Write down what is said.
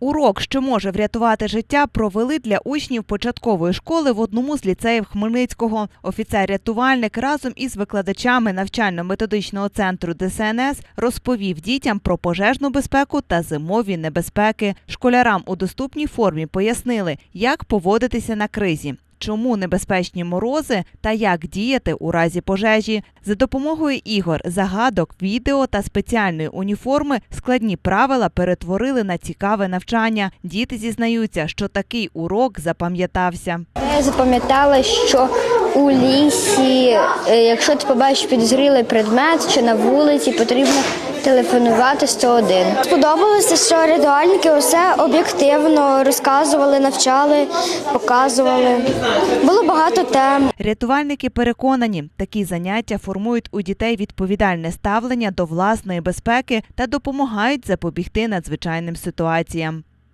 Урок, що може врятувати життя, провели для учнів початкової школи в одному з ліцеїв Хмельницького. Офіцер-рятувальник разом із викладачами навчально-методичного центру ДСНС розповів дітям про пожежну безпеку та зимові небезпеки. Школярам у доступній формі пояснили, як поводитися на кризі. Чому небезпечні морози та як діяти у разі пожежі за допомогою ігор, загадок, відео та спеціальної уніформи складні правила перетворили на цікаве навчання. Діти зізнаються, що такий урок запам'ятався. Я запам'ятала, що у лісі, е, якщо ти побачиш підозрілий предмет чи на вулиці, потрібно телефонувати 101. Сподобалося, що рятувальники усе об'єктивно розказували, навчали, показували. Було багато тем. Рятувальники переконані, такі заняття формують у дітей відповідальне ставлення до власної безпеки та допомагають запобігти надзвичайним ситуаціям.